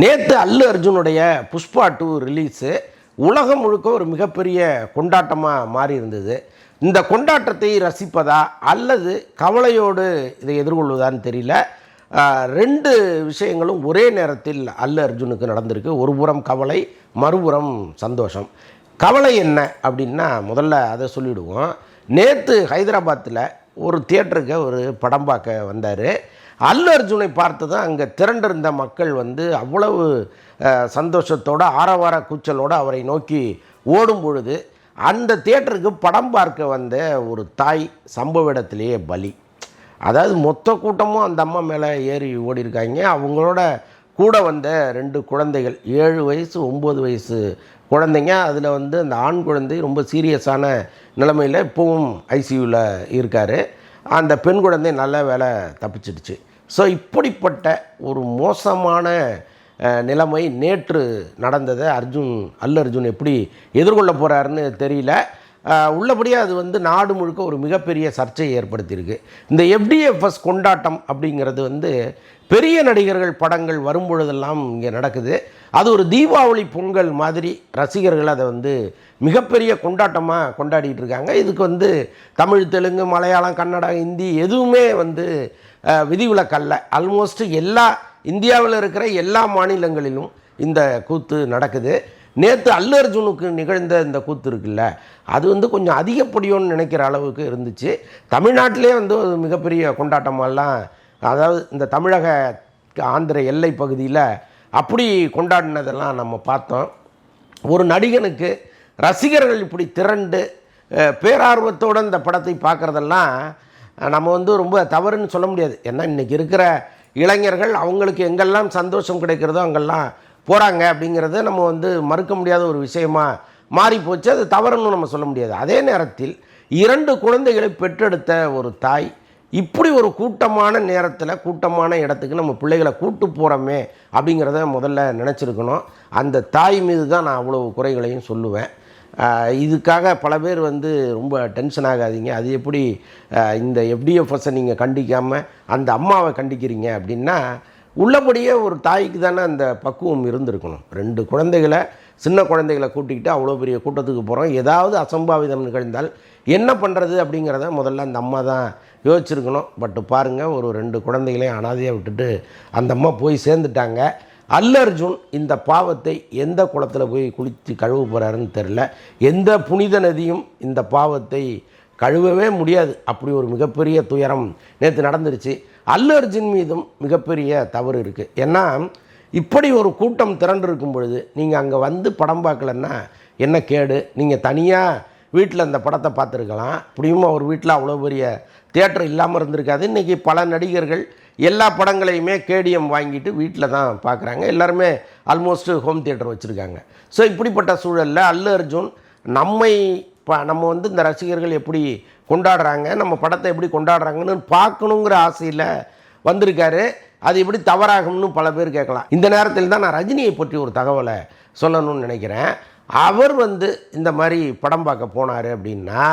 நேற்று அல்லு அர்ஜுனுடைய Pushpa two release உலகம் முழுக்க ஒரு மிகப்பெரிய கொண்டாட்டமாக மாறி இருந்தது இந்த கொண்டாட்டத்தை ரசிப்பதா அல்லது கவலையோடு இதை எதிர்கொள்வதான்னு தெரியல. ரெண்டு விஷயங்களும் ஒரே நேரத்தில் அல்லு அர்ஜுனுக்கு நடந்திருக்கு. ஒரு புறம் கவலை மறுபுறம் சந்தோஷம். கவலை என்ன அப்படின்னா முதல்ல அதை சொல்லிவிடுவோம் நேற்று ஹைதராபாத்தில் ஒரு தியேட்டருக்கு ஒரு படம் பார்க்க வந்தார். அல்லு அர்ஜுனை பார்த்து தான் அங்கே திரண்டிருந்த மக்கள் வந்து அவ்வளவு சந்தோஷத்தோடு சந்தோஷத்தோட ஆரவார கூச்சலோடு அவரை நோக்கி ஓடும் பொழுது அந்த தியேட்டருக்கு படம் பார்க்க வந்த ஒரு தாய் சம்பவ இடத்துலையே பலி. அதாவது மொத்த கூட்டமும் அந்த அம்மா மேலே ஏறி ஓடி இருக்காங்க அவங்களோட கூட வந்த ரெண்டு குழந்தைகள் ஏழு வயசு ஒம்பது வயசு குழந்தைங்க. அதில் வந்து அந்த ஆண் குழந்தை ரொம்ப சீரியஸான நிலைமையில் இப்போவும் ஐசியூவில் இருக்கார். அந்த பெண் குழந்தை நல்ல வேலை தப்பிச்சிடுச்சு. ஸோ இப்படிப்பட்ட ஒரு மோசமான நிலைமை நேற்று நடந்ததை. அர்ஜுன் அல்லு அர்ஜுன் எப்படி எதிர்கொள்ள போகிறாருன்னு தெரியல. உள்ளபடியே அது வந்து நாடு முழுக்க ஒரு மிகப்பெரிய சர்ச்சையை ஏற்படுத்தியிருக்கு. இந்த எஃப்டிஎஃப்எஸ் கொண்டாட்டம் அப்படிங்கிறது வந்து பெரிய நடிகர்கள் படங்கள் வரும்பொழுதெல்லாம் இங்கே நடக்குது. அது ஒரு தீபாவளி பொங்கல் மாதிரி ரசிகர்கள் அதை வந்து மிகப்பெரிய கொண்டாட்டமாக கொண்டாடிட்டு இருக்காங்க. இதுக்கு வந்து தமிழ் தெலுங்கு மலையாளம் கன்னடம் ஹிந்தி எதுவுமே வந்து விதிவிலக்கல்ல. ஆல்மோஸ்ட் எல்லா இந்தியாவில் இருக்கிற எல்லா மாநிலங்களிலும் இந்த கூத்து நடக்குது. நேற்று அல்லு அர்ஜுனுக்கு நிகழ்ந்த இந்த கூத்து இருக்குல்ல அது வந்து கொஞ்சம் அதிகப்படியோன்னு நினைக்கிற அளவுக்கு இருந்துச்சு. தமிழ்நாட்டிலே வந்து மிகப்பெரிய கொண்டாட்டமெல்லாம் அதாவது இந்த தமிழக ஆந்திர எல்லை பகுதியில் அப்படி கொண்டாடினதெல்லாம் நம்ம பார்த்தோம். ஒரு நடிகனுக்கு ரசிகர்கள் இப்படி திரண்டு பேரார்வத்தோடு இந்த படத்தை பார்க்குறதெல்லாம் நம்ம வந்து ரொம்ப தவறுன்னு சொல்ல முடியாது. ஏன்னா இன்றைக்கி இருக்கிற இளைஞர்கள் அவங்களுக்கு எங்கெல்லாம் சந்தோஷம் கிடைக்கிறதோ அங்கெல்லாம் போகிறாங்க அப்படிங்கிறத நம்ம வந்து மறுக்க முடியாத ஒரு விஷயமா மாறி போச்சு. அது தவறுன்னு நம்ம சொல்ல முடியாது. அதே நேரத்தில் இரண்டு குழந்தைகளை பெற்றெடுத்த ஒரு தாய் இப்படி ஒரு கூட்டமான நேரத்தில் கூட்டமான இடத்துக்கு நம்ம பிள்ளைகளை கூட்டு போகிறோமே அப்படிங்கிறத முதல்ல நினச்சிருக்கணும். அந்த தாய் மீது தான் நான் அவ்வளோ குறைகளையும் சொல்லுவேன். இதுக்காக பல பேர் வந்து ரொம்ப டென்ஷன் ஆகாதீங்க. அது எப்படி இந்த எஃப்டிஎஃப்எஸை நீங்கள் கண்டிக்காமல் அந்த அம்மாவை கண்டிக்கிறீங்க அப்படின்னா உள்ளபடியே ஒரு தாய்க்கு தானே அந்த பக்குவம் இருந்திருக்கணும். ரெண்டு குழந்தைகளை சின்ன குழந்தைகளை கூட்டிக்கிட்டு அவ்வளோ பெரிய கூட்டத்துக்கு போகிறோம் ஏதாவது அசம்பாவிதம் நிகழ்ந்தால் என்ன பண்ணுறது அப்படிங்கிறத முதல்ல அந்த அம்மா தான் யோசிச்சிருக்கணும். பட் பாருங்கள் ஒரு ரெண்டு குழந்தைகளையும் அனாதையாக விட்டுட்டு அந்த அம்மா போய் சேர்ந்துட்டாங்க. அல்லர்ஜுன் இந்த பாவத்தை எந்த குளத்தில் போய் குளித்து கழுவ போகிறாருன்னு தெரில எந்த புனித நதியும் இந்த பாவத்தை கழுவவே முடியாது. அப்படி ஒரு மிகப்பெரிய துயரம் நேற்று நடந்துருச்சு. அல்லு அர்ஜுன் மீதும் மிகப்பெரிய தவறு இருக்குது ஏன்னா இப்படி ஒரு கூட்டம் திரண்டு இருக்கும் பொழுது நீங்கள் அங்கே வந்து படம் பார்க்கலன்னா என்ன கேடு? நீங்கள் தனியாக வீட்டில் அந்த படத்தை பார்த்துருக்கலாம். இப்படியும் அவர் வீட்டில் அவ்வளோ பெரிய தேட்டர் இல்லாமல் இருந்திருக்காது. இன்றைக்கி பல நடிகர்கள் எல்லா படங்களையுமே கேடிஎம் வாங்கிட்டு வீட்டில் தான் பார்க்குறாங்க. எல்லாருமே ஆல்மோஸ்ட் ஹோம் தியேட்டர் வச்சுருக்காங்க. ஸோ இப்படிப்பட்ட சூழலில் அல்லு அர்ஜுன் நம்மை இப்போ நம்ம வந்து இந்த ரசிகர்கள் எப்படி கொண்டாடுறாங்க நம்ம படத்தை எப்படி கொண்டாடுறாங்கன்னு பார்க்கணுங்கிற ஆசையில் வந்திருக்காரு. அது எப்படி தவறாகும்னு பல பேர் கேட்கலாம். இந்த நேரத்தில் தான் நான் ரஜினியை பற்றி ஒரு தகவலை சொல்லணும்னு நினைக்கிறேன். அவர் வந்து இந்த மாதிரி படம் பார்க்க போனார் அப்படின்னா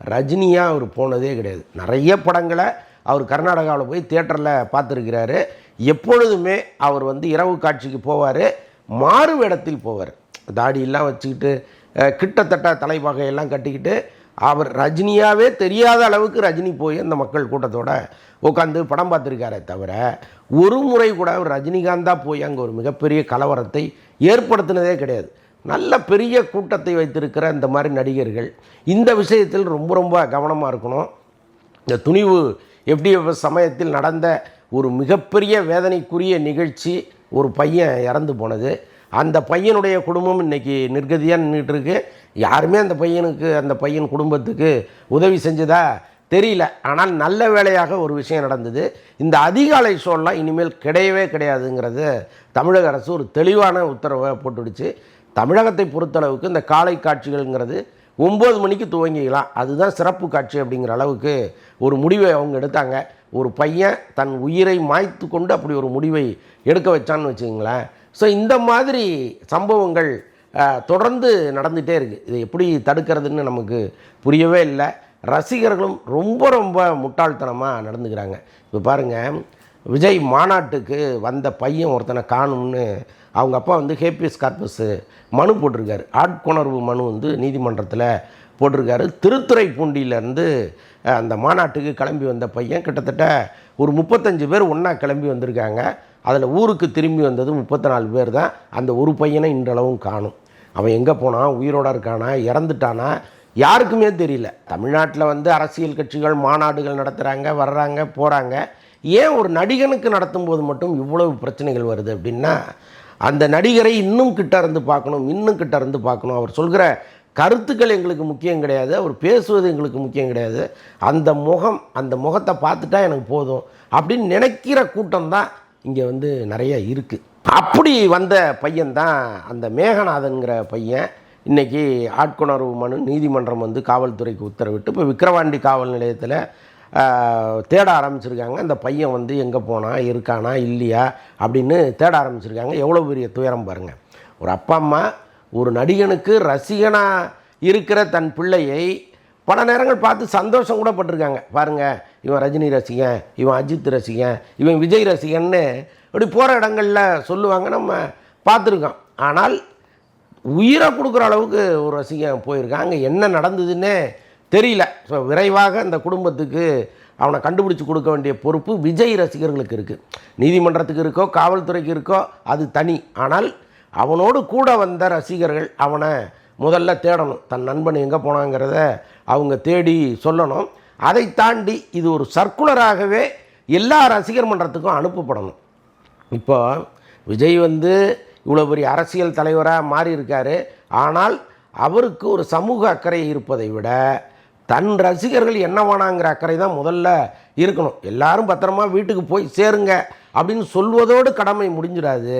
ரஜினியாக அவர் போனதே கிடையாது. நிறைய படங்களை அவர் கர்நாடகாவில் போய் தியேட்டரில் பார்த்துருக்கிறாரு. எப்பொழுதுமே அவர் வந்து இரவு காட்சிக்கு போவார் மாறு வேடத்தில் போவார். தாடியெல்லாம் வச்சுக்கிட்டு கிட்டத்தட்ட தலைப்பாகையெல்லாம் கட்டிக்கிட்டு அவர் ரஜினியாகவே தெரியாத அளவுக்கு ரஜினி போய் அந்த மக்கள் கூட்டத்தோட உட்காந்து படம் பார்த்துருக்காரே தவிர ஒரு முறை கூட அவர் ரஜினிகாந்தாக போய் அங்கே ஒரு மிகப்பெரிய கலவரத்தை ஏற்படுத்தினதே கிடையாது. நல்ல பெரிய கூட்டத்தை வைத்திருக்கிற இந்த மாதிரி நடிகர்கள். இந்த விஷயத்தில் ரொம்ப ரொம்ப கவனமாக இருக்கணும். இந்த துணிவு எஃப்டிஎஃப்எஸ் சமயத்தில் நடந்த ஒரு மிகப்பெரிய வேதனைக்குரிய நிகழ்ச்சி ஒரு பையன் இறந்து போனது. அந்த பையனுடைய குடும்பம் இன்னைக்கு நிர்கதியாக நின்றுட்டுருக்கு யாருமே அந்த பையனுக்கு அந்த பையன் குடும்பத்துக்கு உதவி செஞ்சதா தெரியல. ஆனால் நல்ல வேலையாக ஒரு விஷயம் நடந்தது. இந்த அதிகாலை ஷோலாம் இனிமேல் கிடையவே கிடையாதுங்கிறது தமிழக அரசு ஒரு தெளிவான உத்தரவை போட்டுடுச்சு. தமிழகத்தை பொறுத்தளவுக்கு இந்த காலை காட்சிகள்ங்கிறது ஒம்பது மணிக்கு துவங்கிக்கலாம். அதுதான் சிறப்பு காட்சி அப்படிங்கிற அளவுக்கு ஒரு முடிவை அவங்க எடுத்தாங்க. ஒரு பையன் தன் உயிரை மாய்த்து கொண்டு அப்படி ஒரு முடிவை எடுக்க வச்சான்னு வச்சுங்களேன் ஸோ இந்த மாதிரி சம்பவங்கள் தொடர்ந்து நடந்துகிட்டே இருக்குது இதை எப்படி தடுக்கிறதுன்னு நமக்கு புரியவே இல்லை. ரசிகர்களும் ரொம்ப ரொம்ப முட்டாள்தனமாக நடந்துக்கிறாங்க. இப்போ பாருங்கள் விஜய் மாநாட்டுக்கு வந்த பையன் ஒருத்தனை காணும்னு அவங்க அப்பா வந்து ஹேபியஸ் கார்பஸு மனு போட்டிருக்காரு. ஆட்கொணர்வு மனு வந்து நீதிமன்றத்தில் போட்டிருக்காரு. திருத்துறைப்பூண்டியிலேருந்து அந்த மாநாட்டுக்கு கிளம்பி வந்த பையன் கிட்டத்தட்ட ஒரு முப்பத்தஞ்சு பேர் ஒன்றா கிளம்பி வந்திருக்காங்க. அதில் ஊருக்கு திரும்பி வந்தது முப்பத்தி நாலு பேர் தான் அந்த ஒரு பையனை இன்றளவும் காணும். அவன் எங்கே போனான் உயிரோட இருக்கானா? இறந்துட்டானா? யாருக்குமே தெரியல. தமிழ்நாட்டில் வந்து அரசியல் கட்சிகள் மாநாடுகள் நடத்துகிறாங்க வர்றாங்க போகிறாங்க ஏன் ஒரு நடிகனுக்கு நடத்தும் போது மட்டும் இவ்வளவு பிரச்சனைகள் வருது அப்படின்னா அந்த நடிகரை இன்னும் கிட்ட இருந்து பார்க்கணும் இன்னும் கிட்ட இருந்து பார்க்கணும். அவர் சொல்கிற கருத்துக்கள் எங்களுக்கு முக்கியம் கிடையாது அவர் பேசுவது எங்களுக்கு முக்கியம் கிடையாது. அந்த முகம் அந்த முகத்தை பார்த்துட்டா எனக்கு போதும் அப்படின்னு நினைக்கிற கூட்டம் தான் இங்கே வந்து நிறைய இருக்குது அப்படி வந்த பையன்தான் அந்த மேகநாதன்கிற பையன். இன்னைக்கு ஆட்கொணர்வு மனு நீதிமன்றம் வந்து காவல்துறைக்கு உத்தரவிட்டு இப்போ விக்கிரவாண்டி காவல் நிலையத்தில் தேட ஆரம்பிச்சிருக்காங்க. அந்த பையன் வந்து எங்கே போனா இருக்கானா இல்லையா அப்படின்னு தேட ஆரம்பிச்சிருக்காங்க. எவ்வளோ பெரிய துயரம் பாருங்கள் ஒரு அப்பா அம்மா ஒரு நடிகனுக்கு ரசிகனாக இருக்கிற தன் பிள்ளையை பல நேரங்கள் பார்த்து சந்தோஷம் கூட பட்டிருக்காங்க. பாருங்கள் இவன் ரஜினி ரசிகன் இவன் அஜித் ரசிகன் இவன் விஜய் ரசிகன்னு இப்படி போகிற இடங்களில் சொல்லுவாங்க நம்ம பார்த்துருக்கோம். ஆனால் உயிரை கொடுக்குற அளவுக்கு ஒரு ரசிகன் போயிருக்கான். அங்கே என்ன நடந்ததுன்னே தெரியல. ஸோ விரைவாக அந்த குடும்பத்துக்கு அவனை கண்டுபிடிச்சு கொடுக்க வேண்டிய பொறுப்பு விஜய் ரசிகர்களுக்கு இருக்குது நீதிமன்றத்துக்கு இருக்கோ காவல்துறைக்கு இருக்கோ அது தனி. ஆனால் அவனோடு கூட வந்த ரசிகர்கள் அவனை முதல்ல தேடணும். தன் நண்பன் எங்கே போனாங்கிறத அவங்க தேடி சொல்லணும். அதை தாண்டி இது ஒரு சர்க்குலராகவே எல்லா ரசிகர் மன்றத்துக்கும் அனுப்பப்படணும். இப்போ விஜய் வந்து இவ்வளோ பெரிய அரசியல் தலைவராக மாறியிருக்காரு. ஆனால் அவருக்கு ஒரு சமூக அக்கறை இருப்பதை விட தன் ரசிகர்கள் என்னவானாங்கிற அக்கறை தான் முதல்ல இருக்கணும். எல்லாரும் பத்திரமா வீட்டுக்கு போய் சேருங்க அப்படின்னு சொல்வதோடு கடமை முடிஞ்சிடாது.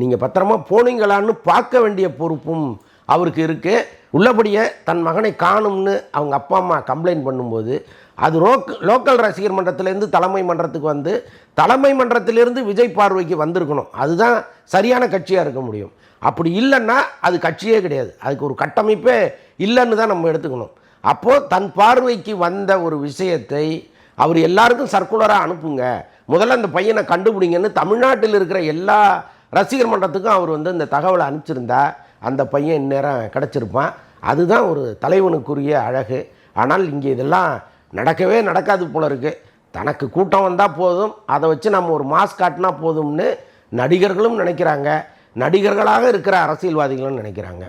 நீங்கள் பத்திரமா போனீங்களான்னு பார்க்க வேண்டிய பொறுப்பும் அவருக்கு இருக்குது உள்ளபடியே தன் மகனை காணும்னு அவங்க அப்பா அம்மா கம்ப்ளைண்ட் பண்ணும்போது அது ரோக் லோக்கல் ரசிகர் மன்றத்திலேருந்து தலைமை மன்றத்துக்கு வந்து தலைமை மன்றத்திலிருந்து விஜய் பார்வைக்கு வந்திருக்கணும். அதுதான் சரியான கட்சியாக இருக்க முடியும். அப்படி இல்லைன்னா அது கட்சியே கிடையாது. அதுக்கு ஒரு கட்டமைப்பே இல்லைன்னு தான் நம்ம எடுத்துக்கணும். அப்போது தன் பார்வைக்கு வந்த ஒரு விஷயத்தை அவர் எல்லாருக்கும் சர்க்குலராக அனுப்புங்க. முதல்ல அந்த பையனை கண்டுபிடிங்கன்னு தமிழ்நாட்டில் இருக்கிற எல்லா ரசிகர் மன்றத்துக்கும் அவர் வந்து இந்த தகவலை அனுப்பிச்சிருந்தா அந்த பையன் இந்நேரம் கிடச்சிருப்பான். அதுதான் ஒரு தலைவனுக்குரிய அழகு. ஆனால் இங்கே இதெல்லாம் நடக்கவே நடக்காது போல இருக்குது தனக்கு கூட்டம் வந்தால் போதும். அதை வச்சு நம்ம ஒரு மாஸ் காட்டினா போதும்னு நடிகர்களும் நினைக்கிறாங்க. நடிகர்களாக இருக்கிற அரசியல்வாதிகளும் நினைக்கிறாங்க.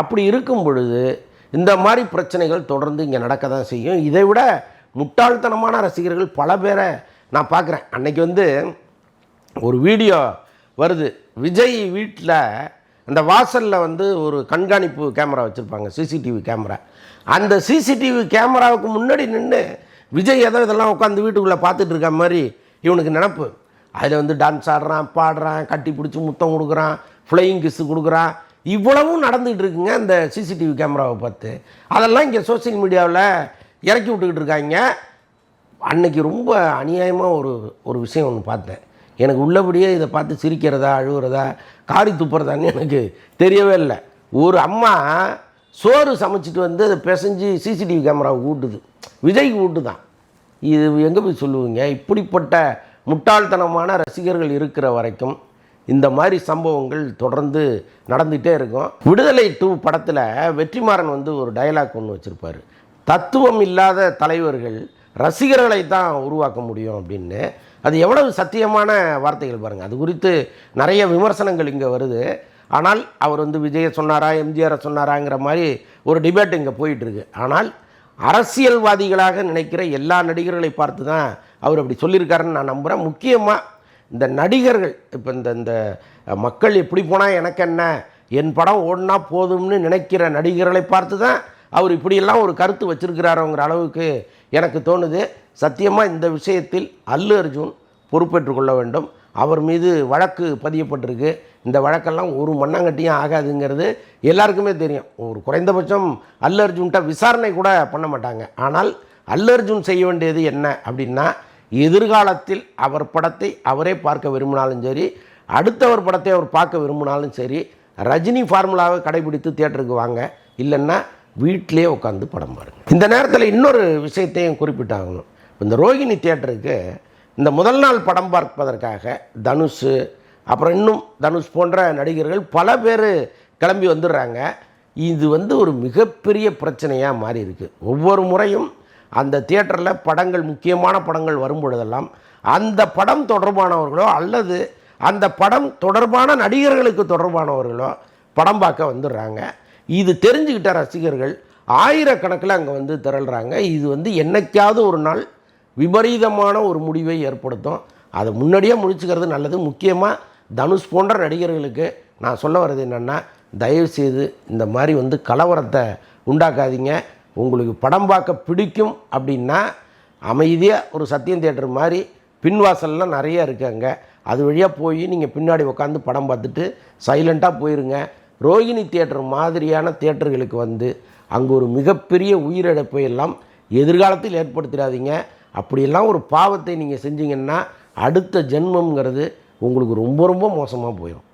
அப்படி இருக்கும் பொழுது இந்த மாதிரி பிரச்சனைகள் தொடர்ந்து இங்கே நடக்க தான் செய்யும். இதை விட முட்டாள்தனமான ரசிகர்கள் பல பேரை நான் பார்க்குறேன். அன்றைக்கி வந்து ஒரு வீடியோ வருது. விஜய் வீட்டில் அந்த வாசலில் வந்து ஒரு கண்காணிப்பு கேமரா வச்சுருப்பாங்க. CCTV camera. அந்த சிசிடிவி கேமராவுக்கு முன்னாடி நின்று விஜய் ஏதோ இதெல்லாம் உட்காந்து வீட்டுக்குள்ளே பார்த்துட்டு இருக்க மாதிரி இவனுக்கு நினப்பு. அதில் வந்து டான்ஸ் ஆடுறான் பாடுறான் கட்டி பிடிச்சி முத்தம் கொடுக்குறான் ஃப்ளையிங் கிஸ்ஸு கொடுக்குறான். இவ்வளவும் நடந்துகிட்டு இருக்குங்க இந்த சிசிடிவி கேமராவை பார்த்து. அதெல்லாம் இங்கே சோஷியல் மீடியாவில் இறக்கி விட்டுக்கிட்டு இருக்காங்க. அன்னைக்கு ரொம்ப அநியாயமாக ஒரு ஒரு விஷயம் ஒன்று பார்த்தேன். எனக்கு உள்ளபடியே இதை பார்த்து சிரிக்கிறதா அழுகிறதா காரி துப்புறதான்னு எனக்கு தெரியவே இல்லை. ஒரு அம்மா சோறு சமைச்சிட்டு வந்து அதை பிசைஞ்சு சிசிடிவி கேமராவை ஊட்டுது. விஜய்க்கு ஊட்டுதான். இது எங்கே போய் சொல்லுவீங்க? இப்படிப்பட்ட முட்டாள்தனமான ரசிகர்கள் இருக்கிற வரைக்கும் இந்த மாதிரி சம்பவங்கள் தொடர்ந்து நடந்துகிட்டே இருக்கும். விடுதலை டூ படத்தில் வெற்றிமாறன் வந்து ஒரு டயலாக் ஒன்று வச்சுருப்பார். தத்துவம் இல்லாத தலைவர்கள் ரசிகர்களை தான் உருவாக்க முடியும் அப்படின்னு. அது எவ்வளவு சத்தியமான வார்த்தைகள் பாருங்கள் அது குறித்து நிறைய விமர்சனங்கள் இங்கே வருது. ஆனால் அவர் வந்து விஜயை சொன்னாரா எம்ஜிஆரை சொன்னாராங்கிற மாதிரி ஒரு டிபேட் இங்கே போயிட்டுருக்கு ஆனால் அரசியல்வாதிகளாக நினைக்கிற எல்லா நடிகர்களை பார்த்து தான் அவர் அப்படி சொல்லியிருக்காருன்னு நான் நம்புகிறேன் முக்கியமாக இந்த நடிகர்கள் இப்போ இந்த இந்த மக்கள் எப்படி போனால் எனக்கு என்ன? என் படம் ஓடினா போதும்னு நினைக்கிற நடிகர்களை பார்த்து தான் அவர் இப்படியெல்லாம் ஒரு கருத்து வச்சுருக்கிறாரோங்கிற அளவுக்கு எனக்கு தோணுது. சத்தியமாக இந்த விஷயத்தில் அல்லு அர்ஜுன் பொறுப்பேற்றுக்கொள்ள வேண்டும். அவர் மீது வழக்கு பதியப்பட்டிருக்கு. இந்த வழக்கெல்லாம் ஒரு மண்ணாங்கட்டியும் ஆகாதுங்கிறது எல்லாருக்குமே தெரியும். ஒரு குறைந்தபட்சம் அல்லு அர்ஜுன்கிட்ட விசாரணை கூட பண்ண மாட்டாங்க. ஆனால் அல்லு அர்ஜுன் செய்ய வேண்டியது என்ன அப்படின்னா எதிர்காலத்தில் அவர் படத்தை அவரே பார்க்க விரும்பினாலும் சரி அடுத்தவர் படத்தை அவர் பார்க்க விரும்பினாலும் சரி ரஜினி ஃபார்முலாவை கடைபிடித்து தியேட்டருக்கு வாங்க. இல்லைன்னா வீட்டிலே உட்காந்து படம் பாருங்க. இந்த நேரத்தில் இன்னொரு விஷயத்தையும் குறிப்பிட்டாகணும். இந்த ரோகிணி தியேட்டருக்கு இந்த முதல் நாள் படம் பார்ப்பதற்காக தனுஷ் அப்புறம் இன்னும் தனுஷ் போன்ற நடிகர்கள் பல பேர் கிளம்பி வந்துடுறாங்க. இது வந்து ஒரு மிகப்பெரிய பிரச்சனையாக மாறி இருக்குது ஒவ்வொரு முறையும் அந்த தியேட்டரில் படங்கள் முக்கியமான படங்கள் வரும் பொழுதெல்லாம் அந்த படம் தொடர்பானவர்களோ அல்லது அந்த படம் தொடர்பான நடிகர்களுக்கு தொடர்பானவர்களோ படம் பார்க்க வந்துடுறாங்க. இது தெரிஞ்சுக்கிட்ட ரசிகர்கள் ஆயிரக்கணக்கில் அங்கே வந்து திரள்றாங்க. இது வந்து என்னைக்காவது ஒரு நாள் விபரீதமான ஒரு முடிவை ஏற்படுத்தும். அதை முன்னாடியே முடிச்சுக்கிறது நல்லது. முக்கியமாக தனுஷ் போன்ற நடிகர்களுக்கு நான் சொல்ல வர்றது என்னென்னா தயவுசெய்து இந்த மாதிரி வந்து கலவரத்தை உண்டாக்காதீங்க. உங்களுக்கு படம் பார்க்க பிடிக்கும் அப்படின்னா அமைதியாக ஒரு சத்தியம் தேட்டர் மாதிரி பின்வாசல்லாம் நிறையா இருக்காங்க அது வழியாக போய் நீங்கள் பின்னாடி உட்காந்து படம் பார்த்துட்டு சைலண்ட்டாக போயிருங்க. ரோகிணி தேட்டர் மாதிரியான தேட்டர்களுக்கு வந்து அங்கே ஒரு மிகப்பெரிய உயிரிழப்பை எல்லாம் எதிர்காலத்தில் ஏற்படுத்திடாதீங்க. அப்படியெல்லாம் ஒரு பாவத்தை நீங்கள் செஞ்சீங்கன்னா அடுத்த ஜென்மம்ங்கிறது உங்களுக்கு ரொம்ப ரொம்ப மோசமாக போயிடும்